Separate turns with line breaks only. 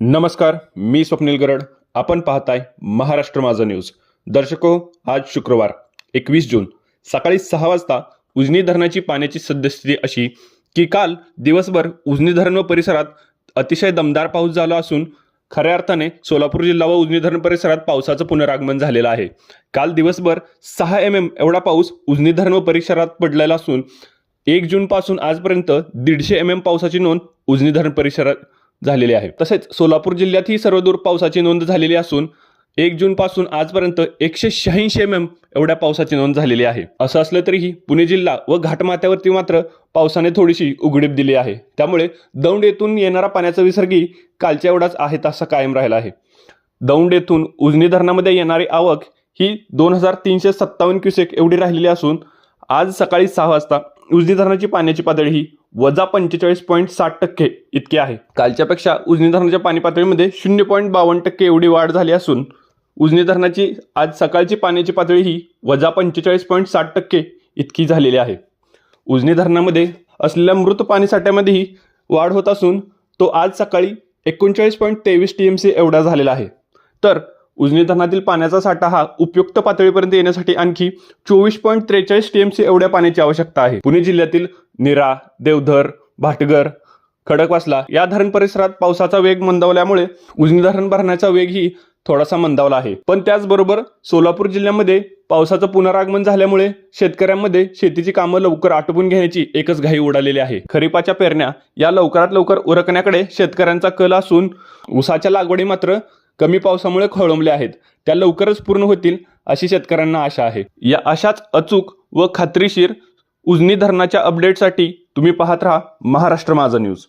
नमस्कार मी स्वप्नील गरड. आपण पाहताय महाराष्ट्र माझा न्यूज. दर्शको आज शुक्रवार एकवीस जून. सकाळी सहा वाजता उजनी धरणाची पाण्याची सद्यस्थिती अशी की काल दिवसभर उजनी धरण व परिसरात अतिशय दमदार पाऊस झाला असून खऱ्या अर्थाने सोलापूर जिल्हा व उजनी धरण परिसरात पावसाचं पुनरागमन झालेलं आहे. काल दिवसभर सहा एम एम एवढा पाऊस उजनी धरण व परिसरात पडलेला असून एक जूनपासून आजपर्यंत दीडशे एम एम पावसाची नोंद उजनी धरण परिसरात झालेली आहे तसेच सोलापूर जिल्ह्यातही सर्वदूर पावसाची नोंद झालेली असून एक जूनपासून आजपर्यंत एकशे शहाऐंशी एम एम एवढ्या पावसाची नोंद झालेली आहे. असं असलं तरीही पुणे जिल्हा व घाटमाथ्यावरती मात्र पावसाने थोडीशी उघडीप दिली आहे. त्यामुळे दौंड येथून येणारा पाण्याचा विसर्गही कालच्या एवढाच आहे तसा कायम राहिला आहे. दौंड येथून उजनी धरणामध्ये येणारी आवक ही दोन हजार तीनशे सत्तावन्न क्युसेक एवढी राहिलेली असून आज सकाळी सहा वाजता उजनी धरणाची पाण्याची पातळी ही वजा पंचेचाळीस पॉईंट साठ टक्के इतकी आहे. कालच्यापेक्षा उजनी धरणाच्या पाणी पातळीमध्ये शून्य पॉईंट बावन्न टक्के एवढी वाढ झाली असून उजनी धरणाची आज सकाळची पाण्याची पातळी ही वजा पंचेचाळीस पॉईंट साठ टक्के इतकी झालेली आहे. उजनी धरणामध्ये असलेल्या मृत पाणीसाठ्यामध्येही वाढ होत असून तो आज सकाळी एकोणचाळीस पॉईंट तेवीस टी एम सी एवढा झालेला आहे. तर उजनी धरणातील पाण्याचा साठा हा उपयुक्त पातळीपर्यंत येण्यासाठी आणखी चोवीस पॉईंट त्रेचाळीस टी एम सी एवढ्या पाण्याची आवश्यकता आहे. पुणे जिल्ह्यातील निरा देवधर भाटगर खडकवासला या धरण परिसरात पावसाचा वेग मंदावल्यामुळे उजनी धरण भरण्याचा वेगही थोडासा मंदावला आहे. पण त्याचबरोबर सोलापूर जिल्ह्यामध्ये पावसाचं पुनरागमन झाल्यामुळे शेतकऱ्यांमध्ये शेतीची कामं लवकर आटोपून घेण्याची एकच घाई उडालेली आहे. खरीपाच्या पेरण्या या लवकरात लवकर उरकण्याकडे शेतकऱ्यांचा कल असून ऊसाच्या लागवडी मात्र कमी पावसामुळे खोळंबल्या आहेत. त्या लवकरच पूर्ण होतील अशी शेतकऱ्यांना आशा आहे. या अशाच अचूक व खात्रीशीर उजनी धरणाच्या अपडेटसाठी तुम्ही पाहत राहा महाराष्ट्र माझा न्यूज